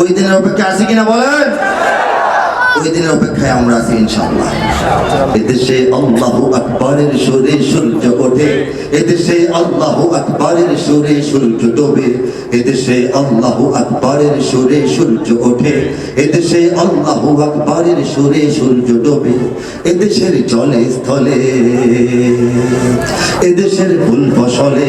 ওই দিনের অপেক্ষা আছে কিনা বলেন? ওই দিনের অপেক্ষায় আমরা আছি ইনশাআল্লাহ। এদেশে আল্লাহু আকবরের সুরে সূর্য ওঠে, এদেশে আল্লাহু আকবরের সুরে সূর্য ডোবে, এদেশে আল্লাহু আকবরের সুরে সূর্য ওঠে, এদেশে আল্লাহু আকবরের সুরে সূর্য ডোবে, এদেশের জলে স্থলে, এদেশের ফুল ফসলে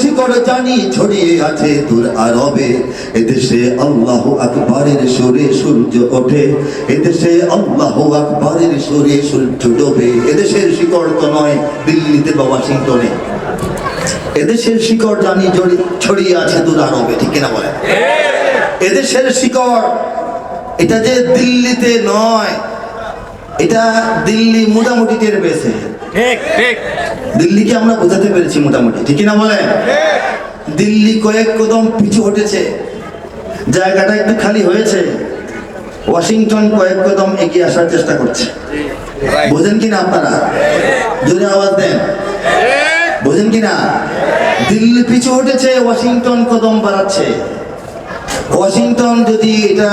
শিকড় জানি ছড়িয়ে আছে দূর আরবে। এদেশে আল্লাহ আকবরের সুরে সূর্য ওঠে। এদেশে আল্লাহ আকবরের সুরে সূর্য ডোবে। এদেশের শিকড় তো নয় দিল্লিতে বা ওয়াশিংটনে। এদেশের শিকড় জানি ছড়িয়ে আছে দূর আরবে ঠিক কিনা বলে এদেশের শিকড় এটা যে দিল্লিতে নয় এটা দিল্লি মোটামুটি টের পেয়েছে। ঠিক ঠিক। দিল্লিকে আমরা বোঝাতে পেরেছি মোটামুটি ঠিক না বলেন? দিল্লি কয়েক কদম পিছু হটেছে জায়গাটা একটু খালি হয়েছে। ওয়াশিংটন কয়েক কদম এগিয়ে আসার চেষ্টা করছে। বোঝেন কিনা আপনারা? জোরে আওয়াজ দেন। বোঝেন কিনা? দিল্লি পিছু হটেছে ওয়াশিংটন কদম বাড়াচ্ছে। ওয়াশিংটন যদি এটা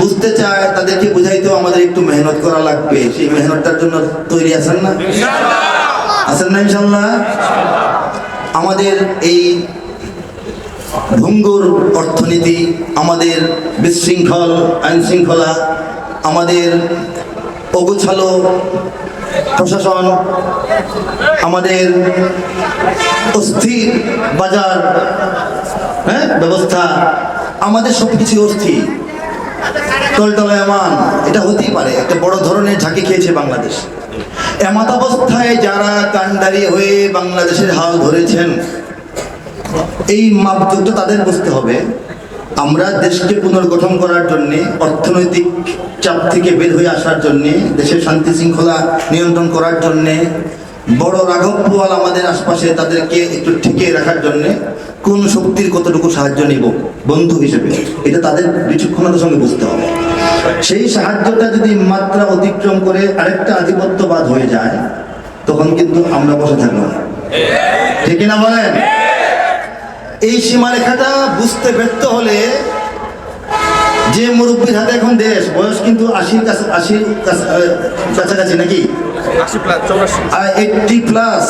বুঝতে চায় তাদেরকে বুঝাইতেও আমাদের একটু মেহনত করা লাগবে। সেই মেহনতটার জন্য তৈরি আছেন না? আছেন না ইনশাল্লাহ আমাদের এই ভঙ্গুর অর্থনীতি আমাদের বিশৃঙ্খল আইন শৃঙ্খলা আমাদের অগোছালো প্রশাসন আমাদের অস্থির বাজার হ্যাঁ ব্যবস্থা আমাদের সব কিছু অস্থির টলটলায়মান এটা হতেই পারে, একটা বড় ধরনের ঝাঁকি খেয়েছে বাংলাদেশ। এমত অবস্থায় যারা কান্ডারি হয়ে বাংলাদেশের হাল ধরেছেন, এই মাপযুক্ত তাদের বুঝতে হবে। আমরা দেশকে পুনর্গঠন করার জন্য, অর্থনৈতিক চাপ থেকে বের হয়ে আসার জন্য, দেশের শান্তি শৃঙ্খলা নিয়ন্ত্রণ করার জন্য বড় রাঘব পোয়াল আমাদের আশপাশে তাদেরকে একটু ঠেকিয়ে রাখার জন্য কোন শক্তির কতটুকু সাহায্য নিব বন্ধু হিসেবে, এটা তাদের বিচক্ষণতার সঙ্গে বুঝতে হবে। সেই সাহায্যটা যদি মাত্রা অতিক্রম করে আরেকটা আধিপত্যবাদ হয়ে যায়, তখন কিন্তু আমরা বসে থাকব ঠিক না বলেন? এই সীমারেখাটা বুঝতে ব্যর্থ হলে যে মুরব্বীর হাতে এখন দেশ বয়স কিন্তু আশির কাছে আশির কাছে- কাছাকাছি নাকি? এইটটি প্লাস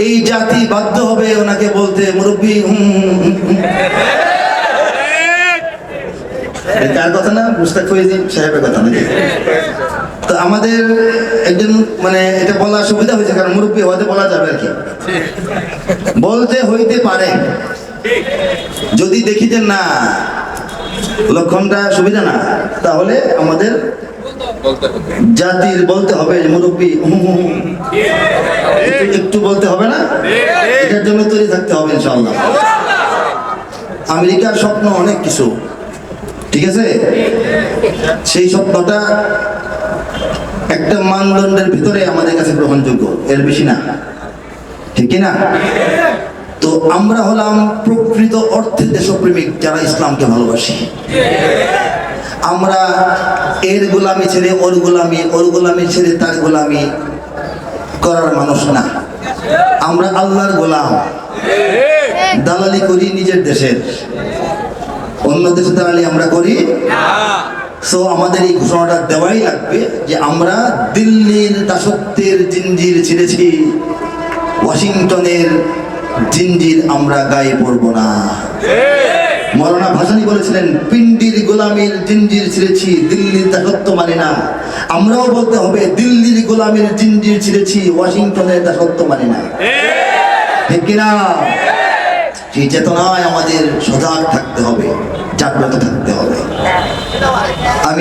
এই জাতি বাধ্য হবে ওনাকে বলতে মুরব্বী। কার কথা না মুস্তাক ফৈজি সাহেবের কথা নাকি? তো আমাদের একজন মানে এটা বলা সুবিধা হয়েছে কারণ মুরব্বী হওয়াতে বলা যাবে আর কি। বলতে হইতে পারে। যদি দেখি যে না লক্ষণটা সুবিধা না, তাহলে আমাদের জাতির বলতে হবে মুরব্বী। একটু বলতে হবে না? এটার জন্য তৈরি থাকতে হবে ইনশাআল্লাহ। আমেরিকার স্বপ্ন অনেক কিছু, ঠিক আছে? সেই স্বপ্নটা একটা মানদণ্ডের ভিতরে আমাদের কাছে গ্রহণযোগ্য, এর বেশি না। ঠিক না? আমরা হলাম প্রকৃত অর্থে দেশপ্রেমিক যারা ইসলামকে ভালোবাসি। আমরা এর গোলামি ছেড়ে ওর গোলামি ওর গোলামি ছেড়ে তার গোলামি করার মানুষ না। আমরা আল্লাহর গোলাম। দালালি করি নিজের দেশের। অন্য দেশে দালালি আমরা করি? সো আমাদের এই ঘোষণাটা দেওয়াই লাগবে যে আমরা দিল্লির দাসত্বের জিঞ্জির ছেড়েছি। ওয়াশিংটনের জিঞ্জির আমরা গায়ে পড়ব না। মৌলানা ভাসানি বলেছিলেন পিন্ডির গোলামির জিঞ্জির ছিঁড়েছি, দিল্লির দাসত্ব মানে না। আমরাও বলতে হবে, দিল্লির গোলামির জিঞ্জির ছিঁড়েছি, ওয়াশিংটনের দাসত্ব মানে না। ঠিক কিনা? সেই চেতনায় আমাদের সজাগ থাকতে হবে, জাগ্রত থাকতে হবে। আমি